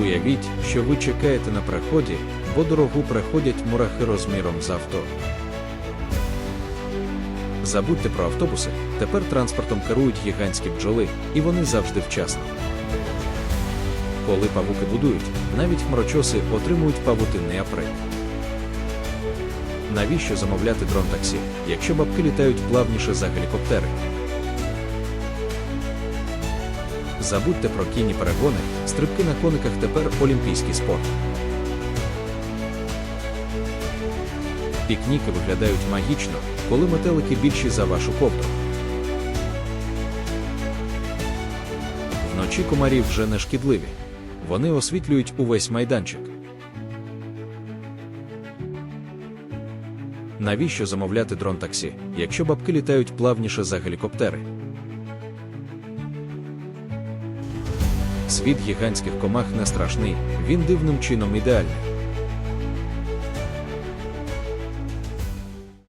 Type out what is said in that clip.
Уявіть, що ви чекаєте на переході, бо дорогу переходять мурахи розміром з авто. Забудьте про автобуси, тепер транспортом керують гігантські бджоли, і вони завжди вчасно. Коли павуки будують, навіть хмарочоси отримують павутинний априк. Навіщо замовляти дрон таксі, якщо бабки літають плавніше за гелікоптери? Забудьте про кінні перегони, стрибки на кониках тепер олімпійський спорт. Пікніки виглядають магічно, коли метелики більші за вашу ковдру. Вночі комарі вже не шкідливі. Вони освітлюють увесь майданчик. Навіщо замовляти дрон таксі, якщо бабки літають плавніше за гелікоптери? Світ гігантських комах не страшний, він дивним чином ідеальний.